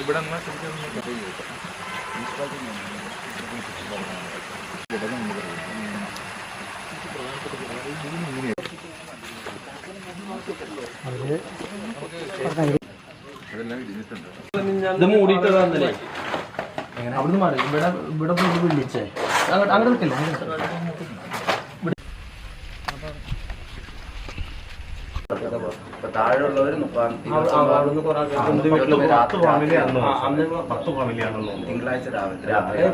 ഇവിടെ നിന്നാ ശരിക്കും ഇത് മൂടിയിട്ടതാന്നല്ലേ അവിടുന്ന് മാറി. ഇവിടെ ഇവിടെ പോയി വിളിച്ചേ. അങ്ങോട്ട് അങ്ങനെ നിൽക്കില്ല? താഴെയുള്ളവർ പത്ത് ഫാമിലിയാണല്ലോ തിങ്കളാഴ്ച രാവിലെ. രാവിലെ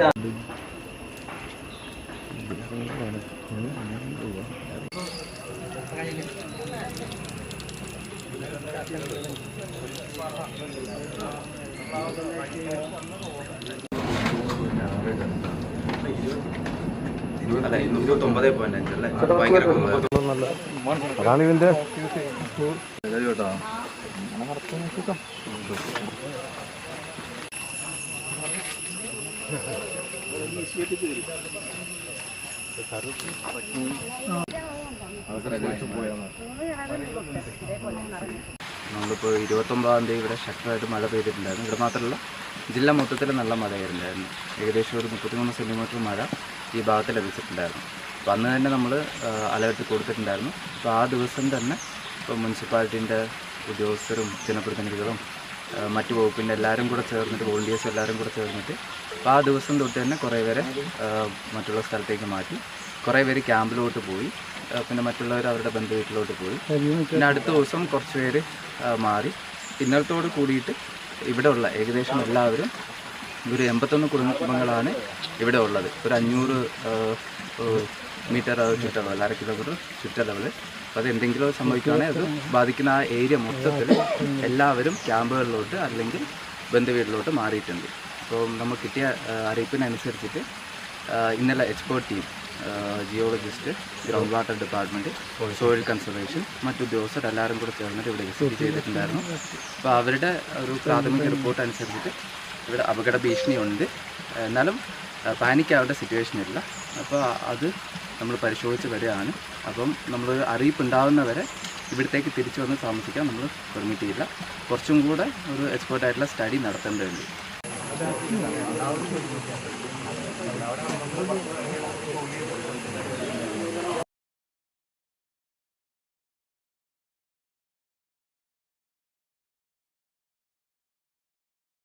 അല്ല? ഇരുപത്തി ഒമ്പത് പോയിന്റ് അഞ്ചല്ലേ ഭയങ്കര കുറവ്. അതാണ് ഇതിന്റെ കേട്ടോ നമ്മളിപ്പോൾ ഇരുപത്തൊമ്പതാം തീയതി ഇവിടെ ശക്തമായിട്ട് മഴ പെയ്തിട്ടുണ്ടായിരുന്നു. ഇവിടെ മാത്രമല്ല ജില്ല മൊത്തത്തിൽ നല്ല മഴയായിരുന്നു. ഏകദേശം ഒരു മുപ്പത്തിമൂന്ന് സെന്റിമീറ്റർ മഴ ഈ ഭാഗത്ത് ലഭിച്ചിട്ടുണ്ടായിരുന്നു അപ്പോൾ അന്ന് തന്നെ നമ്മൾ അലേർട്ട് കൊടുത്തിട്ടുണ്ടായിരുന്നു. അപ്പോൾ ആ ദിവസം തന്നെ ഇപ്പോൾ മുനിസിപ്പാലിറ്റീന്റെ ഉദ്യോഗസ്ഥരും ജനപ്രതിനിധികളും മറ്റു വകുപ്പിന്റെ എല്ലാവരും കൂടെ ചേർന്നിട്ട് വോളണ്ടിയേഴ്സ് എല്ലാവരും കൂടെ ചേർന്നിട്ട് അപ്പോൾ ആ ദിവസം തൊട്ട് തന്നെ കുറേ പേരെ മറ്റുള്ള സ്ഥലത്തേക്ക് മാറ്റി. കുറേ പേര് ക്യാമ്പിലോട്ട് പോയി. പിന്നെ മറ്റുള്ളവർ അവരുടെ ബന്ധു വീട്ടിലോട്ട് പോയി. പിന്നെ അടുത്ത ദിവസം കുറച്ച് പേര് മാറി. ഇന്നലത്തോട് കൂടിയിട്ട് ഇവിടെയുള്ള ഏകദേശം എല്ലാവരും ഒരു എൺപത്തൊന്ന് കുടുംബങ്ങളാണ് ഇവിടെ ഉള്ളത്. ഒരു അഞ്ഞൂറ് മീറ്റർ ചുറ്റളവ് അര കിലോമീറ്റർ ചുറ്റളവിൽ അപ്പോൾ അത് എന്തെങ്കിലും സംഭവിക്കുകയാണെങ്കിൽ അത് ബാധിക്കുന്ന ആ ഏരിയ മൊത്തത്തിൽ എല്ലാവരും ക്യാമ്പുകളിലോട്ട് അല്ലെങ്കിൽ ബന്ധുവീട്ടിലോട്ട് മാറിയിട്ടുണ്ട്. അപ്പോൾ നമ്മൾ കിട്ടിയ അറിയിപ്പിനനുസരിച്ചിട്ട് ഇന്നലെ expert team geologist ground water department soil conservation മറ്റു ഉദ്യോഗസ്ഥർ എല്ലാവരും കൂടെ ചേർന്നിട്ട് ഇവിടെ വിസിറ്റ് ചെയ്തിട്ടുണ്ടായിരുന്നു. അപ്പോൾ അവരുടെ ഒരു പ്രാഥമിക റിപ്പോർട്ട് അനുസരിച്ചിട്ട് ഇവിടെ അപകട ഭീഷണിയുണ്ട് എന്നാലും പാനിക്കാവേണ്ട സിറ്റുവേഷൻ ഇല്ല. അപ്പോൾ അത് നമ്മൾ പരിശോധിച്ച് വരികയാണ്. അപ്പം നമ്മൾ അറിയിപ്പ് ഉണ്ടാകുന്നവരെ ഇവിടത്തേക്ക് തിരിച്ചു വന്ന് താമസിക്കാൻ നമ്മൾ പെർമിറ്റ് ചെയ്യില്ല. കുറച്ചും കൂടെ ഒരു എക്സ്പേർട്ട് ആയിട്ടുള്ള സ്റ്റഡി നടത്തേണ്ടതുണ്ട്